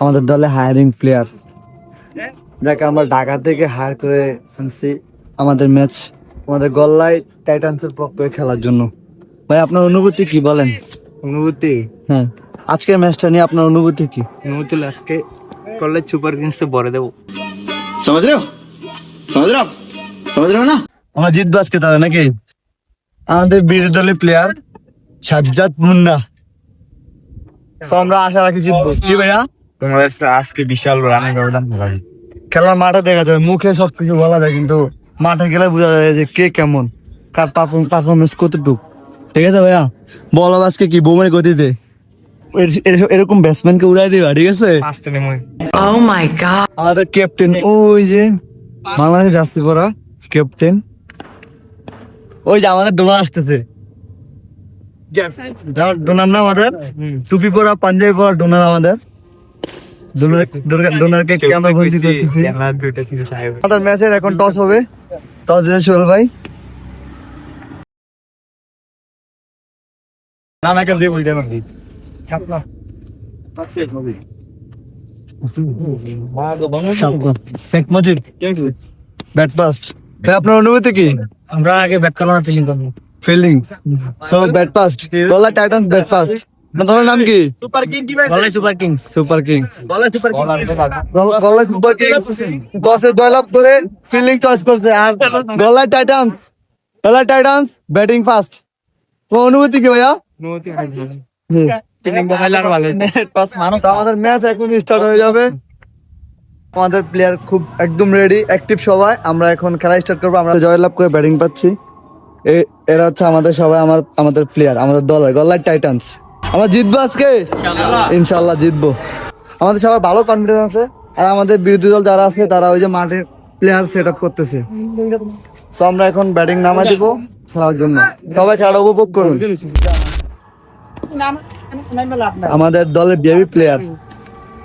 আমাদের দলে হায়ারিং হ্যাঁ। প্লেয়ার যাকে আমরা ঢাকা থেকে হায়ার করে আনছি আমাদের ম্যাচ আমাদের গল্লায় টাইটান্সের পক্ষে খেলার জন্য। ভাই আপনার অনুভূতি কি বলেন? অনুভূতি? হ্যাঁ। আজকের ম্যাচটা নিয়ে আপনার অনুভূতি কি? অনুভূতি আজকে কলেজ সুপার কিংসে ভরে দেবো। সমাজ রে সমাজ না? আমরা জিতবো আজকে তাহলে নাকি? আমাদের বিরোধী দলের প্লেয়ার সাজ্জাদ মুন্না। আমরা আশা রাখি জিতবো। কি ভাইয়া? তোমাদের আজকে বিশাল রানের ব্যবধান খেলার মাঠে দেখা যায় মুখে সবকিছু বলা যায় কিন্তু মাঠে গেলে বোঝা যায় যে কে কেমন কার পারফরমেন্স কতটুক। ঠিক আছে ভাইয়া? বল আজকে কি বোমের গতিতে? এর- এর- এরকম ব্যাটসম্যানকে উড়াই দিবা ঠিক আছে? Oh আমাদের ক্যাপ্টেন ওই যে বাংলাদেশ জার্সি পরা ক্যাপ্টেন ওই যে আমাদের ডোনার আসতেছে। ডোনার না আমাদের? টুপি পরা পাঞ্জাবি পরা ডোনার আমাদের। ডোনারকে ক্যামেরা বন্দি করতেছি। আমাদের ম্যাচের এখন টস হবে। টস দিতে সোহেল ভাই। না না কেন দিয়ে বলতে না। শেখ মজিদ ব্যাট পাস্ট আপনার অনুভূতি কি? আমরা আগে ব্যাট করার ফিলিং করব। ফিল্ডিং সো ব্যাট পাস্ট গলা টাইটান্স ব্যাট পাস্ট তোমার নাম কি? Super Kings. Super Kings. গলা সুপার কিংস। টসে জয়লাভ করে ফিল্ডিং চয়েস করছে। আর টাইটান্স টাইটান্স ব্যাটিং ফাস্ট তোমার অনুভূতি কি ভাইয়া? তো আমাদের ম্যাচ এখন স্টার্ট হয়ে যাবে। আমাদের প্লেয়ার খুব একদম রেডি অ্যাক্টিভ সবাই। আমরা এখন খেলা স্টার্ট করব। আমরা জয়লাভ করে ব্যাটিং পাচ্ছি। এ- এরা হচ্ছে আমাদের সবাই আমার আমাদের প্লেয়ার আমাদের দলের। গল্লার টাইটান্স আমরা জিতবো আজকে? ইনশাল্লাহ জিতবো। আমাদের সবার ভালো কনফিডেন্স আছে। আর আমাদের বিরোধী দল যারা আছে তারা ওই যে মাঠে প্লেয়ার সেট আপ করতেছে। তো আমরা এখন ব্যাটিং নামাই দিব খেলার জন্য। সবাই খেলা উপভোগ করুন। আমাদের দলের বিএবি প্লেয়ার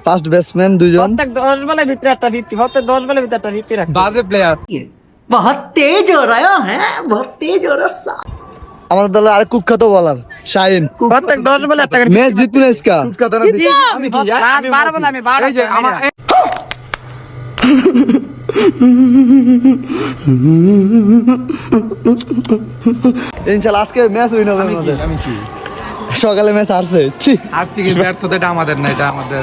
ফার্স্ট ব্যাটসম্যান দুজন প্রত্যেক দশ বলের ভিতরে একটা ফিফটি প্রত্যেক দশ বলের ভিতরে একটা ফিফটি রাখবে। বাজে প্লেয়ার আমাদের দলের আরেক কুখ্যাত বলার শাহিন। প্রত্যেক দশ বলে একটা ম্যাচ জিতবো না ইসকা আমি আমি ইনশাল্লাহ আজকে ম্যাচ উইন হবে আমাদের। সকালে ম্যাচ হারছে। ছি। আজকে ব্যর্থতাটা আমাদের না এটা আমাদের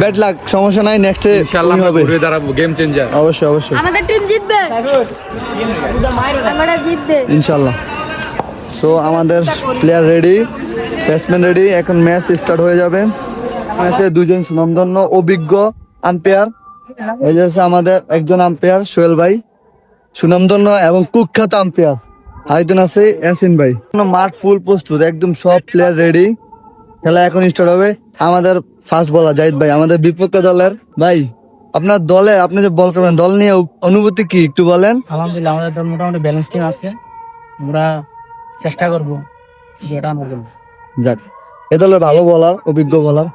ব্যাড লাক সমস্যা নাই নেক্সট ইনশাআল্লাহ আমরা হবে। ঘুরে দাঁড়াবো গেম চেঞ্জার অবশ্যই অবশ্যই। আমাদের টিম জিতবে আমরা জিতবে। ইনশাল্লাহ। সো আমাদের প্লেয়ার রেডি ব্যাটসম্যান রেডি এখন ম্যাচ স্টার্ট হয়ে যাবে। ম্যাচে দুজন সুনামধন্য, অভিজ্ঞ আম্পায়ার এই যে আমাদের একজন আম্পায়ার সোহেল ভাই। সুনামধন্য এবং কুখ্যাত আম্পায়ার আরেকজন আছে, ইয়াসিন ভাই। মাঠ ফুল প্রস্তুত, একদম সব প্লেয়ার রেডি খেলা এখন স্টার্ট হবে। আমাদের ফার্স্ট বলার জাহিদ ভাই, আমাদের বিপক্ষ দলের ভাই। আপনার দলে, আপনি যে বল করবেন, দল নিয়ে অনুভূতি কি, একটু বলেন। আলহামদুলিল্লাহ, আমাদের তো মোটামুটি ব্যালেন্স টিম আছে। আমরা চেষ্টা করব এটা আমার জন্য। যাক এ দলের ভালো বলার অভিজ্ঞ বলার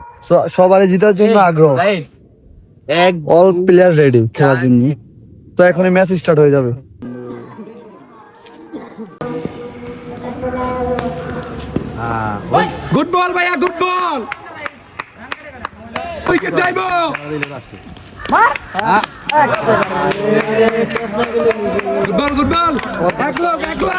সবারই জেতার জন্য আগ্রহ। এক অল প্লেয়ার রেডি খেলার জন্য তো এখনই ম্যাচ স্টার্ট হয়ে যাবে। গুড বল ভাইয়া গুড বল উইকেট যাইবো। গুড বল গুড বল এক লোক এক লোক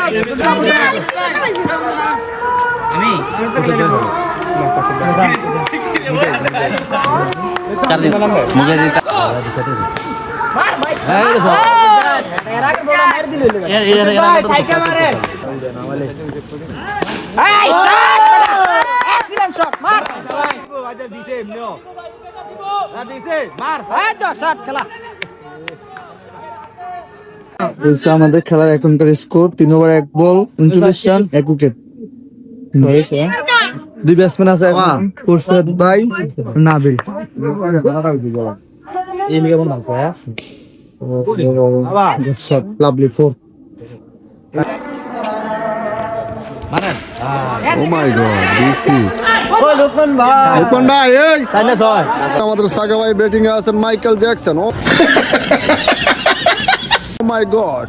বলছে আমাদের খেলার এখনকার স্কোর তিন ওভার এক বল উনচল্লিশ রান এক উইকেট দুই ব্যাটসম্যান আছে খুরশেদ ভাই নাবিল। লাভলি ফোর রূপন ভাই। এই! আমাদের সাগা ভাই ব্যাটিং এ আছেন Michael Jackson oh my god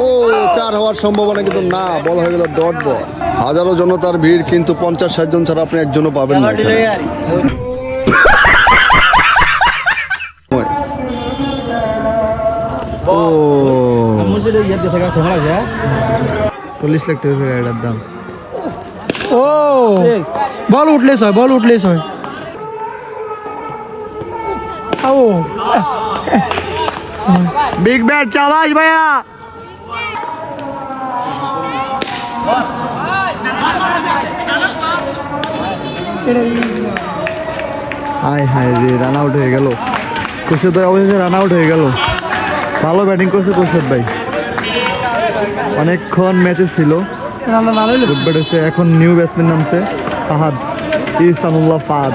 ও চার হওয়ার সম্ভাবনা কিন্তু না বল হয়ে গেল ডট বল হাজারো জনতার ভিড় কিন্তু পঞ্চাশ ষাট জন ছাড়া আপনি একজনও পাবেন না ও দাম। ও উঠলে হয় বল হয়। ও বিগ ব্যাট চাবাস ভাইয়া হাই হাই রে রান আউট হয়ে গেল। কুশদ ভাই অবশেষে রান আউট হয়ে গেল। ভালো ব্যাটিং করছে কুশদ ভাই। অনেকক্ষণ ম্যাচে ছিল। গুড ব্যাট হচ্ছে এখন নিউ ব্যাটসম্যান নামছে ফাহাদ ইসানুল্লাহ ফাহাদ।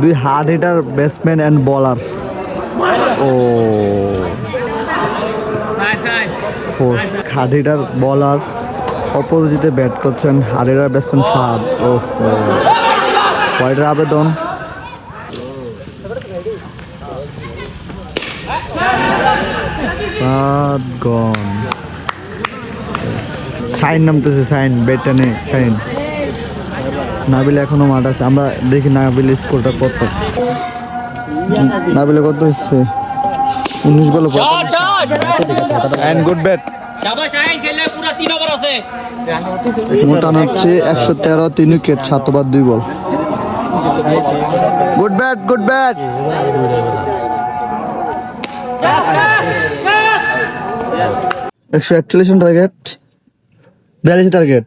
দুই হার্ড হিটার ব্যাটসম্যান অ্যান্ড বলার ও। ফোর হার্ড হিটার বলার অপোজিটে ব্যাট করছেন হার্ড হিটার ব্যাটসম্যান ফাদ ও হোয়াইটের আবেদন। গন সাইন নামতেছে সাইন বেটানে সাইন। নাবিল এখনও মাঠ আছে। আমরা দেখি নাবিল স্কোরটা কত। নাবিলে কত হচ্ছে? উনিশ বলে অ্যান্ড গুড ব্যাট মোটান হচ্ছে একশো তেরো তিন উইকেট সাত ওভার দুই বল। গুড ব্যাট গুড ব্যাট একশো একচল্লিশ টার্গেট বিয়াল্লিশ টার্গেট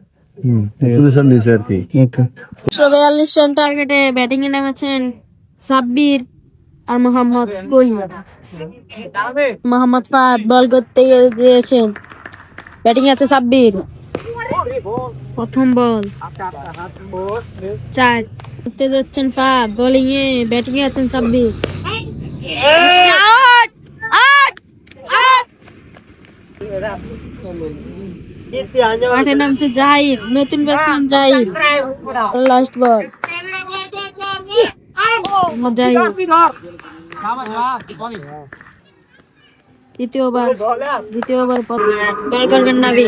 পজিশন নিচে আর কি। একশো বিয়াল্লিশ রান টার্গেটে ব্যাটিং এ নেমেছেন সাব্বির আর মোহাম্মদ কইম মোহাম্মদ ফাদ বল করতে দিয়েছেন ব্যাটিং আছে সাব্বির। প্রথম বল চার। করতে যাচ্ছেন ফাদ বোলিং এ ব্যাটিং এ আছেন সাব্বির আউট আউট আউট মাঠে নামছে জাহিদ। নতুন batsman Zahid. Last ball Zahid দ্বিতীয় ওভার দ্বিতীয় ওভার বল করবেন নাবি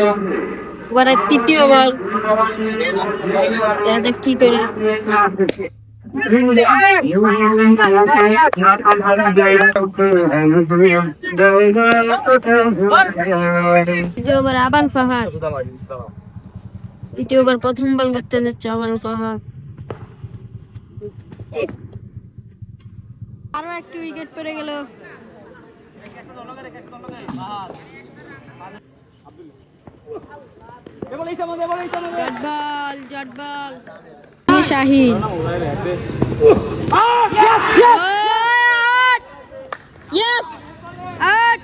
এবারে তৃতীয় বল। দেখা যাক কি করে। তৃতীয় ওভার আবাল ফাহাদ। তৃতীয় ওভার প্রথম বল করতে যাচ্ছে আবাল ফাহাদ। আরও একটু উইকেট পড়ে গেল। শাহিন। ইয়েস আউট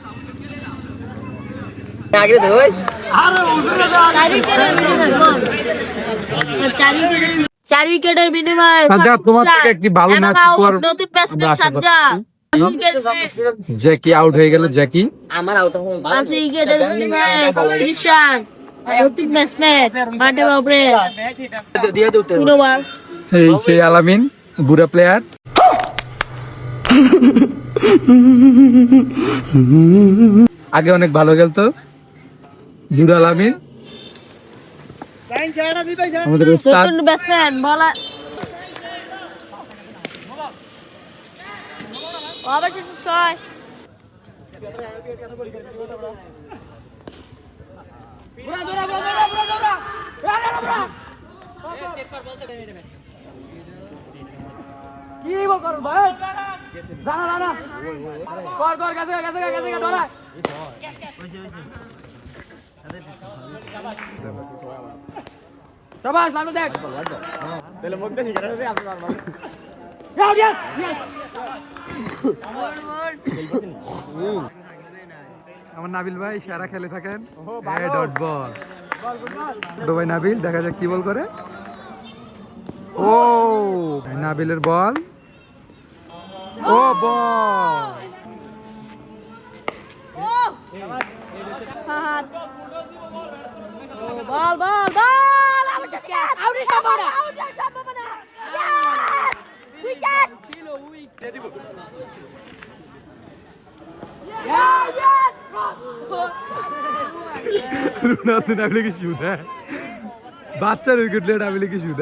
চার উইকেটের বিনিময়ে সাজ্জাদ, তোমার থেকে একটি ভালো ম্যাচ করার নতুন ব্যাটসম্যান। সাজ্জাদ। জ্যাকি আউট হয়ে গেল জ্যাকি আমার পাঁচ উইকেটের বিনিময়ে ছত্রিশ নতুন ব্যাটসম্যান মাঠে বাবরে তিন ওভার এই সেই আলামিন বুড়া প্লেয়ার আগে অনেক ভালো খেলতো। বুড়া আলামিন। আমাদের উস্তাদ নতুন ব্যাটসম্যান বলার অবশেষে ছয় আমার নাবিল ভাই সেরা খেলে থাকেন। ডট বল ভাই নাবিল দেখা যাক কি বল করে। ও নাবিলের বল। ও ball. Ball ball ball out out সম্ভাবনা আউট সম্ভাবনা উইকেট। রোনালদো নাবিলে কি শুধ বাচ্চার উইকেট লিয়ে নাবিলে কি শুধ